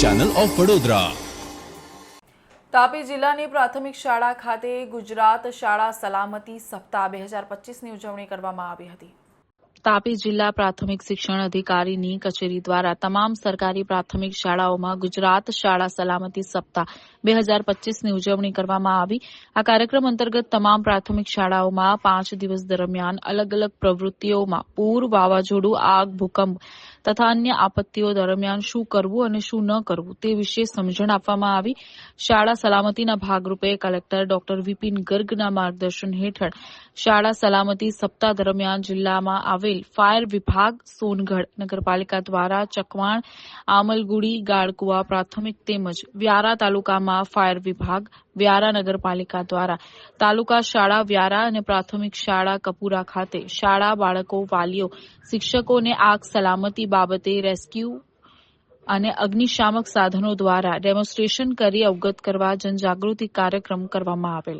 Channel of Vadodara Tapi જિલ્લાની પ્રાથમિક શાળા ખાતે ગુજરાત શાળા સલામતી સપ્તાહ બે હજાર પચીસની ઉજવણી કરવામાં આવી હતી. તાપી જિલ્લા પ્રાથમિક શિક્ષણ અધિકારીની કચેરી દ્વારા તમામ સરકારી પ્રાથમિક શાળાઓમાં ગુજરાત શાળા સલામતી સપ્તાહ બે હજાર પચીસની ઉજવણી કરવામાં આવી. આ કાર્યક્રમ અંતર્ગત તમામ પ્રાથમિક શાળાઓમાં પાંચ દિવસ દરમિયાન અલગ અલગ પ્રવૃત્તિઓમાં પૂર વાવાઝોડું આગ ભૂકંપ તથા અન્ય આપત્તિઓ દરમિયાન શું કરવું અને શું ન કરવું તે વિશે સમજણ આપવામાં આવી. શાળા સલામતીના ભાગરૂપે કલેક્ટર ડોક્ટર વિપિન ગર્ગના માર્ગદર્શન હેઠળ શાળા સલામતી સપ્તાહ દરમિયાન જિલ્લામાં આવેલ ફાયર વિભાગ સોનગઢ નગરપાલિકા દ્વારા ચકવાણ, આમલગુડી, ગાળકુવા, પ્રાથમિક તેમજ વ્યારા તાલુકામાં ફાયર વિભાગ, વ્યારા નગરપાલિકા દ્વારા તાલુકા શાળા, વ્યારા અને પ્રાથમિક શાળા કપુરા ખાતે શાળા બાળકો, વાલીઓ, શિક્ષકોને આગ સલામતી બાબતે રેસ્ક્યુ અને અગ્નિશામક સાધનો દ્વારા ડેમોન્સ્ટ્રેશન કરી અવગત કરવા જનજાગૃતિ કાર્યક્રમ કરવામાં આવેલ.